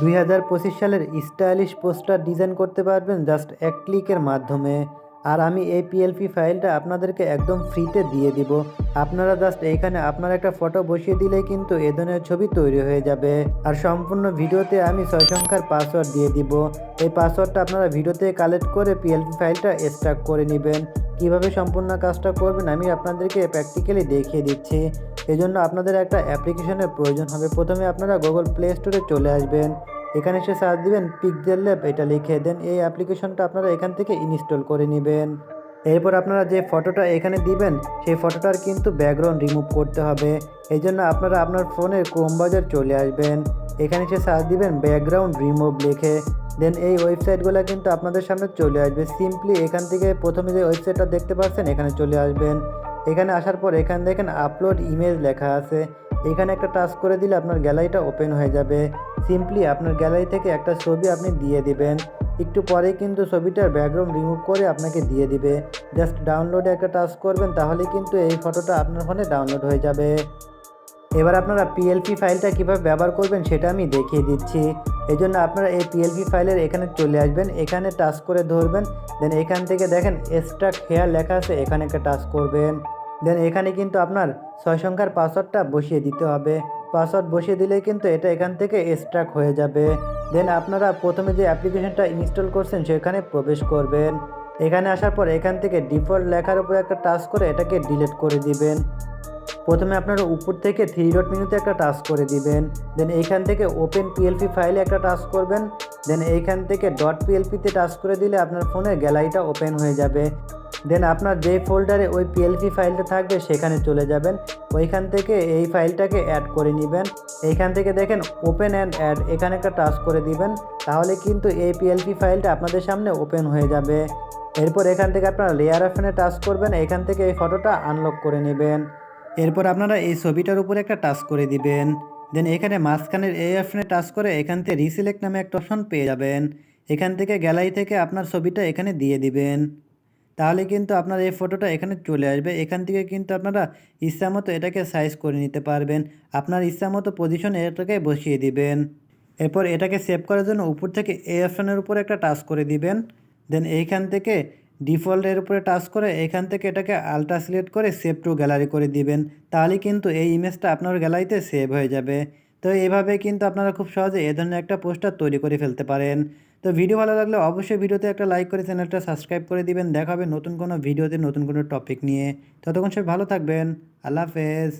দুই হাজার পঁচিশ সালের স্টাইলিশ পোস্টার ডিজাইন করতে পারবেন জাস্ট এক ক্লিকের মাধ্যমে। আর আমি এই পিএলপি ফাইলটা আপনাদেরকে একদম ফ্রিতে দিয়ে দিব। আপনারা জাস্ট এইখানে আপনার একটা ফটো বসিয়ে দিলেই কিন্তু এ ধরনের ছবি তৈরি হয়ে যাবে। আর সম্পূর্ণ ভিডিওতে আমি ছয় সংখ্যার পাসওয়ার্ড দিয়ে দিব। এই পাসওয়ার্ডটা আপনারা ভিডিওতে কালেক্ট করে পিএলপি ফাইলটা এক্সট্রাক্ট করে নেবেন। কীভাবে সম্পূর্ণ কাজটা করবেন আমি আপনাদেরকে প্র্যাকটিক্যালি দেখিয়ে দিচ্ছি। এজন্য আপনাদের একটা অ্যাপ্লিকেশনের প্রয়োজন হবে। প্রথমে আপনারা গুগল প্লে স্টোরে চলে আসবেন। এখানে এসে সার্চ দিবেন পিকজেল ল্যাব এটা লিখে দেন। এই অ্যাপ্লিকেশনটা আপনারা এখান থেকে ইনস্টল করে নেবেন। এরপর আপনারা যে ফটোটা এখানে দিবেন, সেই ফটোটার কিন্তু ব্যাকগ্রাউন্ড রিমুভ করতে হবে। এই জন্য আপনারা আপনার ফোনের ক্রোম বাজার চলে আসবেন। এখানে এসে সার্চ দিবেন ব্যাকগ্রাউন্ড রিমুভ লিখে। দেন এই ওয়েবসাইটগুলো কিন্তু আপনাদের সামনে চলে আসবে। সিম্পলি এখান থেকে প্রথমে যে ওয়েবসাইটটা দেখতে পাচ্ছেন, এখানে চলে আসবেন। এখানে আসার পর এখানে দেখেন আপলোড ইমেজ লেখা আছে। এখানে একটা টাচ করে দিলে আপনার গ্যালারিটা ওপেন হয়ে যাবে। সিম্পলি আপনার গ্যালারি থেকে একটা ছবি আপনি দিয়ে দিবেন। একটু পরেই কিন্তু ছবিটার ব্যাকগ্রাউন্ড রিমুভ করে আপনাকে দিয়ে দিবে। জাস্ট ডাউনলোডে একটা টাচ করবেন, তাহলে কিন্তু এই ফটোটা আপনার ফোনে ডাউনলোড হয়ে যাবে। এবার আপনারা পিএলপি ফাইলটা কীভাবে ব্যবহার করবেন সেটা আমি দেখিয়ে দিচ্ছি। এই জন্য আপনারা এই পিএলপি ফাইলের এখানে চলে আসবেন, এখানে টাচ করে ধরবেন দেন এখান থেকে দেখেন এক্সট্রাক হেয়ার লেখা আছে, এখানে একটা টাচ করবেন। দেন এখানে কিন্তু আপনার ছয় সংখ্যার পাসওয়ার্ডটা বসিয়ে দিতে হবে। পাসওয়ার্ড বসিয়ে দিলে কিন্তু এটা এখান থেকে এক্সট্রাক হয়ে যাবে। দেন আপনারা প্রথমে যে অ্যাপ্লিকেশনটা ইনস্টল করছেন সেখানে প্রবেশ করবেন। এখানে আসার পর এখান থেকে ডিফল্ট লেখার উপর একটা টাচ করে এটাকে ডিলিট করে দিবেন। প্রথমে আপনারা উপর থেকে থ্রি ডট মেনুতে একটা টাচ করে দিবেন দেন এইখান থেকে ওপেন পিএলপি ফাইলে একটা টাচ করবেন দেন এইখান থেকে ডট পিএলপিতে টাচ করে দিলে আপনার ফোনের গ্যালারিটা ওপেন হয়ে যাবে। দেন আপনার যে ফোল্ডারে ওই পিএলপি ফাইলটা থাকবে, সেখানে চলে যাবেন। ওইখান থেকে এই ফাইলটাকে অ্যাড করে নেবেন। এইখান থেকে দেখেন ওপেন অ্যান্ড অ্যাড এখানে একটা টাচ করে দিবেন। তাহলে কিন্তু এই পিএলপি ফাইলটা আপনাদের সামনে ওপেন হয়ে যাবে। এরপর এখান থেকে আপনারা লেয়ার অপশনে টাচ করবেন। এখান থেকে এই ফটোটা আনলক করে নেবেন। এরপর আপনারা এই ছবিটার উপরে একটা টাচ করে দিবেন। দেন এখানে মাঝখানের এই অপশনে টাচ করে এখান থেকে রিসিলেক্ট নামে একটা অপশন পেয়ে যাবেন। এখান থেকে গ্যালারি থেকে আপনার ছবিটা এখানে দিয়ে দিবেন। তাহলে কিন্তু আপনার এই ফটোটা এখানে চলে আসবে। এখান থেকে কিন্তু আপনারা ইচ্ছা মতো এটাকে সাইজ করে নিতে পারবেন। আপনার ইচ্ছা মতো পজিশনে এটাকে বসিয়ে দিবেন। এরপর এটাকে সেভ করার জন্য উপর থেকে এই অপশনের উপরে একটা টাচ করে দিবেন। দেন এইখান থেকে ডিফল্টের উপরে টাচ করে এখান থেকে এটাকে আলট্রা সিলেক্ট করে সেভ টু গ্যালারি করে দিবেন তাহলে কিন্তু এই ইমেজটা আপনার গ্যালারিতে সেভ হয়ে যাবে। তো এইভাবে কিন্তু আপনারা খুব সহজে এ ধরনের একটা পোস্টার তৈরি করে ফেলতে পারেন। তো ভিডিও ভালো লাগলে অবশ্যই ভিডিওতে একটা লাইক করে চ্যানেলটা সাবস্ক্রাইব করে দিবেন। দেখা হবে নতুন কোনো ভিডিওতে নতুন কোনো টপিক নিয়ে। ততক্ষণ সব ভালো থাকবেন। আল্লাহ হাফেজ।